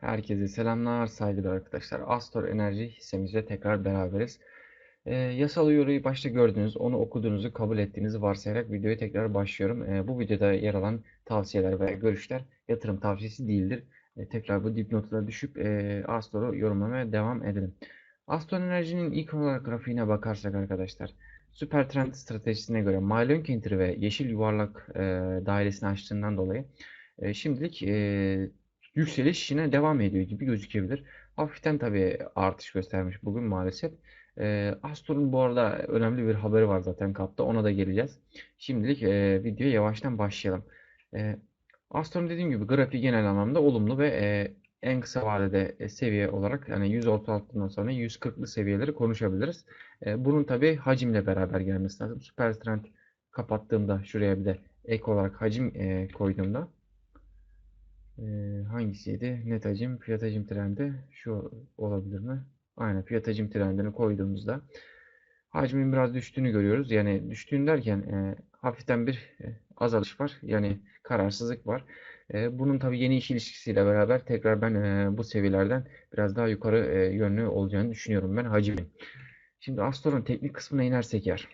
Herkese selamlar, saygılar arkadaşlar. Astor Enerji hissemizle tekrar beraberiz. Ee, yasal uyarıyı başta gördünüz, onu okuduğunuzu, kabul ettiğinizi varsayarak videoya tekrar başlıyorum. Ee, bu videoda yer alan tavsiyeler veya görüşler yatırım tavsiyesi değildir. Ee, tekrar bu dipnotlara düşüp e, Astor'u yorumlamaya devam edelim. Astor Enerji'nin ilk olarak grafiğine bakarsak arkadaşlar, süper trend stratejisine göre Mailön Kentiri ve yeşil yuvarlak e, dairesini açtığından dolayı e, şimdilik e, yükseliş yine devam ediyor gibi gözükebilir. Hafiften tabii artış göstermiş bugün maalesef. E, Astor'un bu arada önemli bir haberi var zaten kapta. Ona da geleceğiz. Şimdilik e, videoya yavaştan başlayalım. E, Astor'un dediğim gibi grafiği genel anlamda olumlu ve e, en kısa vadede e, seviye olarak yani 136'dan sonra 140'lı seviyeleri konuşabiliriz. E, bunun tabii hacimle beraber gelmesi lazım. Süper trend kapattığımda şuraya bir de ek olarak hacim e, koyduğumda hangisiydi? Net hacim, fiyat hacim trendi şu olabilir mi? Aynen fiyat hacim trendini koyduğumuzda hacmin biraz düştüğünü görüyoruz. Yani düştüğünü derken e, hafiften bir e, azalış var. Yani kararsızlık var. E, bunun tabii yeni iş ilişkisiyle beraber tekrar ben e, bu seviyelerden biraz daha yukarı e, yönlü olacağını düşünüyorum ben hacmin. Şimdi Astor'un teknik kısmına inersek eğer.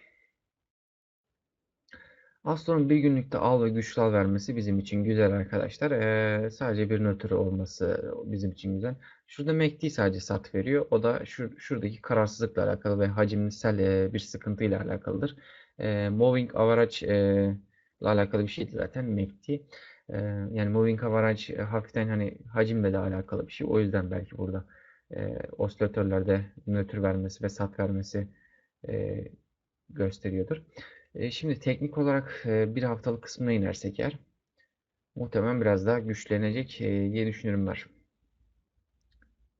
Astor'un bir günlükte al ve güçlü al vermesi bizim için güzel arkadaşlar. Ee, sadece bir nötr olması bizim için güzel. Şurada MACD sadece sat veriyor. O da şu, şuradaki kararsızlıkla alakalı ve hacimsel e, bir sıkıntıyla alakalıdır. E, moving average e, ile alakalı bir şeydi zaten MACD. E, yani moving average e, hafiften hani hacimle de alakalı bir şey. O yüzden belki burada e, osilatörlerde nötr vermesi ve sat vermesi e, gösteriyordur. Şimdi teknik olarak bir haftalık kısmına inersek eğer muhtemelen biraz daha güçlenecek e, diye düşünüyorum ben.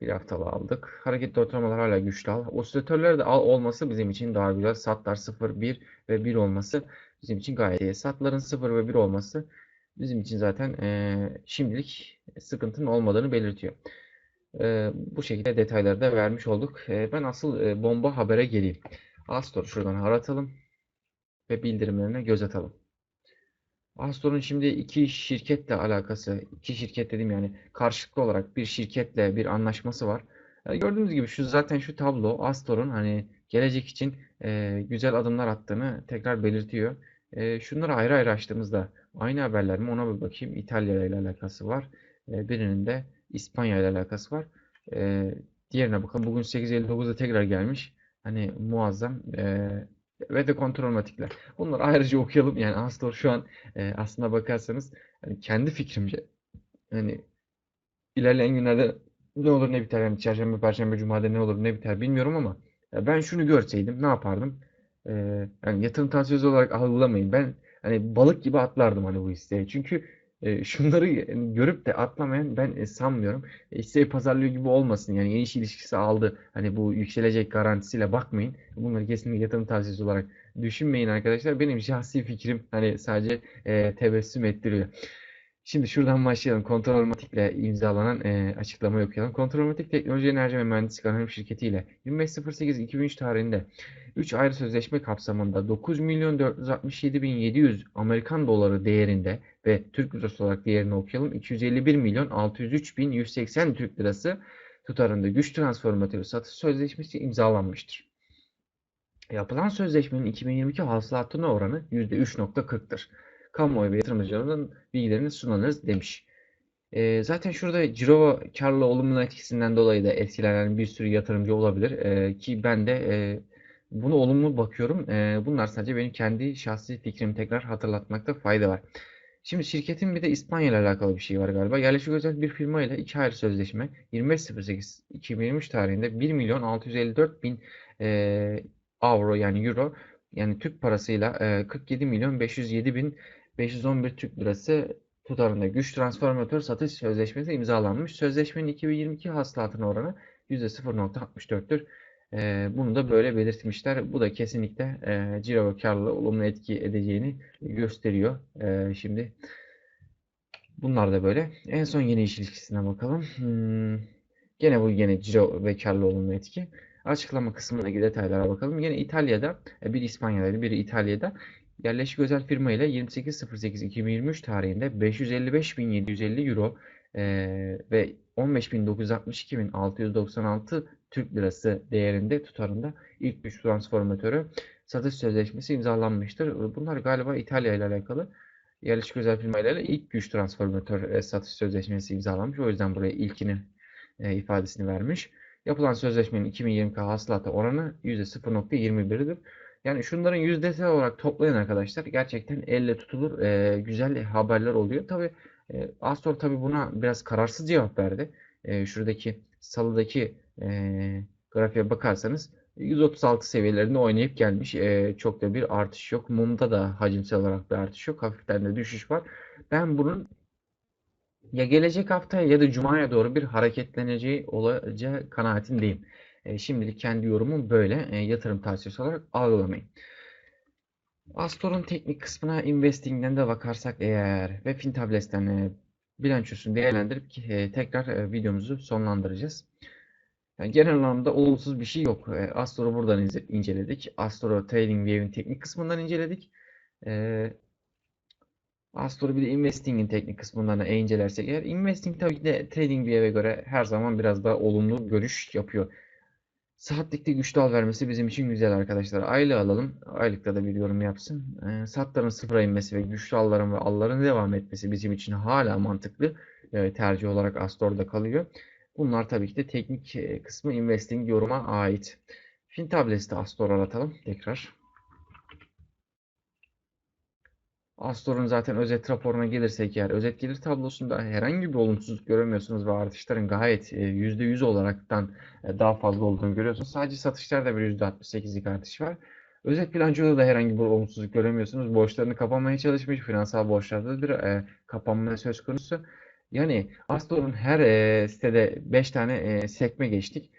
Bir haftalı aldık. Hareketli ortalamalar hala güçlü al. Osilatörler de al olması bizim için daha güzel. Satlar 0, 1 ve 1 olması bizim için gayet iyi. Satların 0 ve 1 olması bizim için zaten şimdilik sıkıntının olmadığını belirtiyor. bu şekilde detayları da vermiş olduk. ben asıl bomba habere geleyim. Astor şuradan aratalım ve bildirimlerine göz atalım. Astor'un şimdi iki şirketle alakası, iki şirket dedim yani karşılıklı olarak bir şirketle bir anlaşması var. Yani gördüğünüz gibi şu zaten şu tablo Astor'un hani gelecek için e, güzel adımlar attığını tekrar belirtiyor. E, şunları ayrı ayrı açtığımızda aynı haberler mi ona bir bakayım. İtalya ile alakası var. E, birinin de İspanya ile alakası var. E, diğerine bakın bugün 8.59'da tekrar gelmiş. Hani muazzam. E, ve de kontrolmatikler. Bunları ayrıca okuyalım. Yani Astor şu an e, aslına bakarsanız hani kendi fikrimce hani ilerleyen günlerde ne olur ne biter yani çarşamba, perşembe, cumada ne olur ne biter bilmiyorum ama ben şunu görseydim ne yapardım? E, yani yatırım tavsiyesi olarak algılamayın. Ben hani balık gibi atlardım hani bu hisseye. Çünkü şunları görüp de atlamayan ben e, sanmıyorum. E, pazarlıyor gibi olmasın. Yani yeni iş ilişkisi aldı. Hani bu yükselecek garantisiyle bakmayın. Bunları kesinlikle yatırım tavsiyesi olarak düşünmeyin arkadaşlar. Benim şahsi fikrim hani sadece tebessüm ettiriyor. Şimdi şuradan başlayalım. Kontrolmatik ile imzalanan e, açıklamayı okuyalım. Kontrolmatik Teknoloji Enerji ve Mühendislik Anonim Şirketi ile 25.08.2003 tarihinde 3 ayrı sözleşme kapsamında 9 milyon 467 bin 700 Amerikan doları değerinde ve Türk lirası olarak değerini okuyalım. 251 milyon 603 bin 180 Türk lirası tutarında güç transformatörü satış sözleşmesi imzalanmıştır. Yapılan sözleşmenin 2022 hasılatına oranı %3.40'tır kamuoyu ve yatırımcıların bilgilerini sunarız demiş. E, zaten şurada ciro karlı olumlu etkisinden dolayı da etkilenen bir sürü yatırımcı olabilir. E, ki ben de e, bunu olumlu bakıyorum. E, bunlar sadece benim kendi şahsi fikrimi tekrar hatırlatmakta fayda var. Şimdi şirketin bir de İspanya ile alakalı bir şey var galiba. Yerleşik özel bir firma ile iki ayrı sözleşme 25.08.2023 tarihinde 1 milyon 654 bin e, avro yani euro yani Türk parasıyla e, 47 milyon 507 bin 511 Türk Lirası tutarında güç transformatör satış sözleşmesi imzalanmış. Sözleşmenin 2022 hasılatına oranı %0.64'tür. E, bunu da böyle belirtmişler. Bu da kesinlikle e, ciro ve karlılığı olumlu etki edeceğini gösteriyor. E, şimdi bunlar da böyle. En son yeni iş ilişkisine bakalım. Hmm, gene bu yine ciro ve karlı olumlu etki. Açıklama kısmındaki detaylara bakalım. Yine İtalya'da, e, bir İspanya'daydı, biri İtalya'da Yerleşik özel firma ile 28.08.2023 tarihinde 555.750 euro Ee, ve 15.962.696 Türk Lirası değerinde tutarında ilk güç transformatörü satış sözleşmesi imzalanmıştır. Bunlar galiba İtalya ile alakalı. Yerleşik özel firmayla ilk güç transformatör e, satış sözleşmesi imzalanmış. O yüzden buraya ilkini e, ifadesini vermiş. Yapılan sözleşmenin 2020 hasılata oranı %0.21'dir. Yani şunların yüzdesel olarak toplayın arkadaşlar. Gerçekten elle tutulur e, güzel haberler oluyor. Tabi e, Astor tabi buna biraz kararsız cevap verdi. E, şuradaki salıdaki e, grafiğe bakarsanız 136 seviyelerinde oynayıp gelmiş. E, çok da bir artış yok. Mumda da hacimsel olarak bir artış yok. Hafiften de düşüş var. Ben bunun ya gelecek haftaya ya da Cuma'ya doğru bir hareketleneceği olacağı kanaatindeyim. Şimdilik kendi yorumum böyle. Yatırım tavsiyesi olarak algılamayın. Astor'un teknik kısmına investing'den de bakarsak eğer ve Fintables'ten e, bilançosunu değerlendirip tekrar videomuzu sonlandıracağız. Yani genel anlamda olumsuz bir şey yok. E, Astor'u buradan ince- inceledik. Astor'u TradingView'in teknik kısmından inceledik. E, Astor'u bir de Investing'in teknik kısmından da incelersek eğer Investing tabii ki de TradingView'e göre her zaman biraz daha olumlu görüş yapıyor. Saatlikte güçlü al vermesi bizim için güzel arkadaşlar. Aylığı alalım. Aylıkta da bir yorum yapsın. E, satların sıfıra inmesi ve güçlü alların ve alların devam etmesi bizim için hala mantıklı e, tercih olarak Astor'da kalıyor. Bunlar tabii ki de teknik e, kısmı investing yoruma ait. Fintables'te Astor aratalım tekrar. Astor'un zaten özet raporuna gelirsek eğer özet gelir tablosunda herhangi bir olumsuzluk göremiyorsunuz ve artışların gayet e, %100 olaraktan e, daha fazla olduğunu görüyorsunuz. Sadece satışlarda bir %68'lik artış var. Özet bilançoda da herhangi bir olumsuzluk göremiyorsunuz. Borçlarını kapamaya çalışmış. Finansal borçlarda bir e, kapanma söz konusu. Yani Astor'un her e, sitede 5 tane e, sekme geçtik.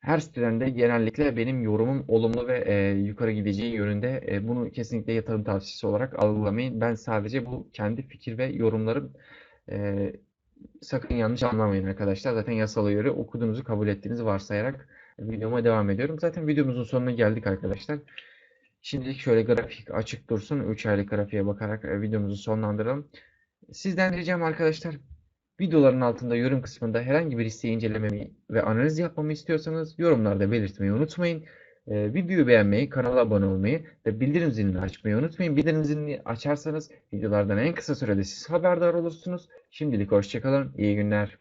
Her siteden de genellikle benim yorumum olumlu ve e, yukarı gideceği yönünde. E, bunu kesinlikle yatırım tavsiyesi olarak algılamayın. Ben sadece bu kendi fikir ve yorumlarım. E, sakın yanlış anlamayın arkadaşlar. Zaten yasal uyarı okuduğunuzu kabul ettiğinizi varsayarak videoma devam ediyorum. Zaten videomuzun sonuna geldik arkadaşlar. Şimdilik şöyle grafik açık dursun. 3 aylık grafiğe bakarak e, videomuzu sonlandıralım. Sizden ricam arkadaşlar Videoların altında yorum kısmında herhangi bir listeyi incelememi ve analiz yapmamı istiyorsanız yorumlarda belirtmeyi unutmayın. Ee, videoyu beğenmeyi, kanala abone olmayı ve bildirim zilini açmayı unutmayın. Bildirim zilini açarsanız videolardan en kısa sürede siz haberdar olursunuz. Şimdilik hoşçakalın, iyi günler.